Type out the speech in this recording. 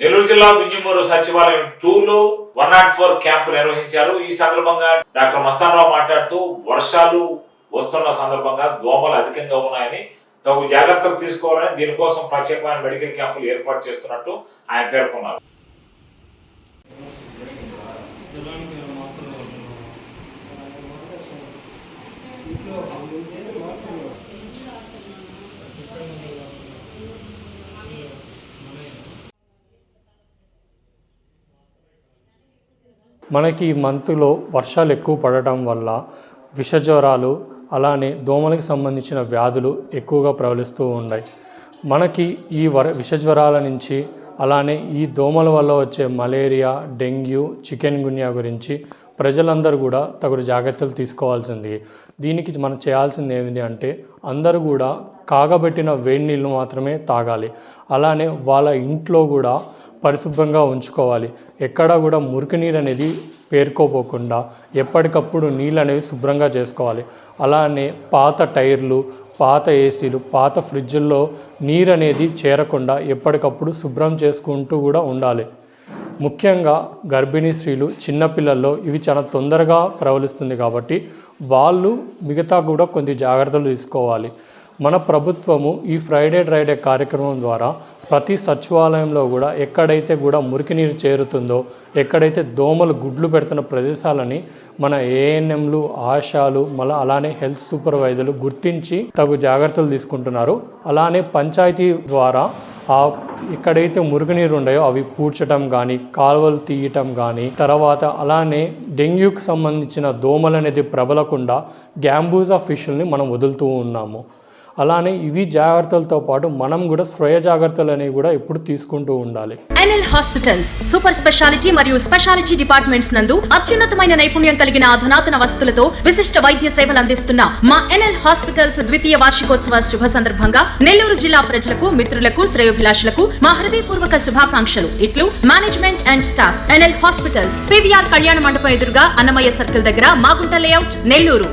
నెల్లూరు జిల్లా వింజమూరు సచివాలయం టూ లో వన్ నాట్ ఫోర్ క్యాంపు నిర్వహించారు. ఈ సందర్భంగా డాక్టర్ మస్తానరావు మాట్లాడుతూ వర్షాలు వస్తున్న సందర్భంగా దోమలు అధికంగా ఉన్నాయని తగు జాగ్రత్తలు తీసుకోవాలని దీనికోసం ప్రత్యేకమైన మెడికల్ క్యాంపులు ఏర్పాటు చేస్తున్నట్టు ఆయన పేర్కొన్నారు. మనకి ఈ మంత్లో వర్షాలు ఎక్కువ పడటం వల్ల విషజ్వరాలు అలానే దోమలకు సంబంధించిన వ్యాధులు ఎక్కువగా ప్రవలిస్తూ ఉన్నాయి మనకి ఈ వర విషజ్వరాల నుంచి అలానే ఈ దోమల వల్ల వచ్చే మలేరియా డెంగ్యూ చికెన్ గున్యా గురించి ప్రజలందరూ కూడా తగు జాగ్రత్తలు తీసుకోవాల్సింది. దీనికి మనం చేయాల్సింది ఏమిటి అంటే అందరూ కూడా కాగబెట్టిన వేడి నీళ్ళు మాత్రమే తాగాలి. అలానే వాళ్ళ ఇంట్లో కూడా పరిశుభ్రంగా ఉంచుకోవాలి. ఎక్కడా కూడా మురికి నీరు అనేది పేర్కోపోకుండా ఎప్పటికప్పుడు నీళ్ళు అనేవి శుభ్రంగా చేసుకోవాలి. అలానే పాత టైర్లు పాత ఏసీలు పాత ఫ్రిడ్జుల్లో నీరు అనేది చేరకుండా ఎప్పటికప్పుడు శుభ్రం చేసుకుంటూ కూడా ఉండాలి. ముఖ్యంగా గర్భిణీ స్త్రీలు చిన్నపిల్లల్లో ఇవి చాలా తొందరగా ప్రబలిస్తుంది కాబట్టి వాళ్ళు మిగతా కూడా కొన్ని జాగ్రత్తలు తీసుకోవాలి. మన ప్రభుత్వము ఈ ఫ్రైడే డ్రైడే కార్యక్రమం ద్వారా ప్రతి సచివాలయంలో కూడా ఎక్కడైతే కూడా మురికి నీరు చేరుతుందో ఎక్కడైతే దోమలు గుడ్లు పెడుతున్న ప్రదేశాలని మన ఏఎన్ఎంలు ఆశాలు మళ్ళీ అలానే హెల్త్ సూపర్వైజర్లు గుర్తించి తగు జాగ్రత్తలు తీసుకుంటున్నారు. అలానే పంచాయతీ ద్వారా ఆ ఎక్కడైతే మురుగునీరు ఉన్నాయో అవి పూడ్చటం కానీ కాలువలు తీయటం కానీ తర్వాత అలానే డెంగ్యూకి సంబంధించిన దోమలు అనేది ప్రబలకుండా గ్యాంబూజా ఫిష్ని మనం వదులుతూ ఉన్నాము. అలానే ఇవి జాగ్రత్తలతో పాటు మనం కూడా స్వయ జాగ్రత్తలు అనేవి కూడా ఎప్పుడు తీసుకుంటూ ఉండాలి. ఎన్ఎల్ హాస్పిటల్స్ సూపర్ స్పెషాలిటీ మరియు స్పెషాలిటీ డిపార్ట్మెంట్స్ నందు అత్యున్నతమైన నైపుణ్యం కలిగిన అధునాతన వస్తువులతో విశిష్ట వైద్య సేవలు అందిస్తున్న మా ఎన్ఎల్ హాస్పిటల్స్ ద్వితీయ వార్షికోత్సవ శుభ సందర్భంగా నెల్లూరు జిల్లా ప్రజలకు మిత్రులకు శ్రేయోభిలాషులకు మా హృదయపూర్వక శుభాకాంక్షలు. ఇట్లు management and staff NL hospitals PVR కళ్యాణ మండపం ఎదురుగా అన్నమయ్య సర్కిల్ దగ్గర మాగుంట లేఅవుట్ నెల్లూరు.